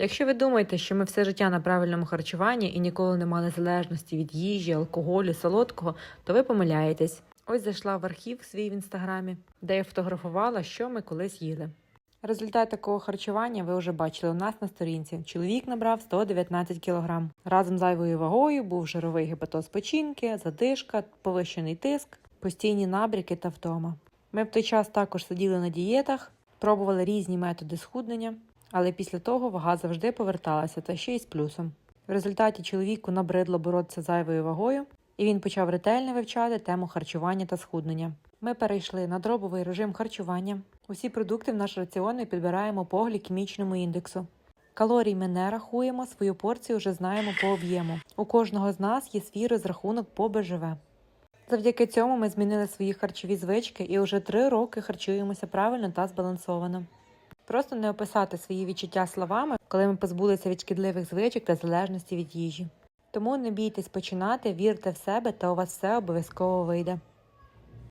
Якщо ви думаєте, що ми все життя на правильному харчуванні і ніколи не мали залежності від їжі, алкоголю, солодкого, то ви помиляєтесь. Ось зайшла в архів свій в інстаграмі, де я фотографувала, що ми колись їли. Результат такого харчування ви вже бачили у нас на сторінці. Чоловік набрав 119 кг. Разом з зайвою вагою був жировий гепатоз печінки, задишка, повищений тиск, постійні набряки та втома. Ми в той час також сиділи на дієтах, пробували різні методи схуднення, але після того вага завжди поверталася та ще й з плюсом. В результаті чоловіку набридло боротися зайвою вагою, і він почав ретельно вивчати тему харчування та схуднення. Ми перейшли на дробовий режим харчування. Усі продукти в наш раціон ми підбираємо по глікемічному індексу. Калорій ми не рахуємо, свою порцію вже знаємо по об'єму. У кожного з нас є свій розрахунок по БЖВ. Завдяки цьому ми змінили свої харчові звички і вже три роки харчуємося правильно та збалансовано. Просто не описати свої відчуття словами, коли ми позбулися від шкідливих звичок та залежності від їжі. Тому не бійтесь починати, вірте в себе, та у вас все обов'язково вийде.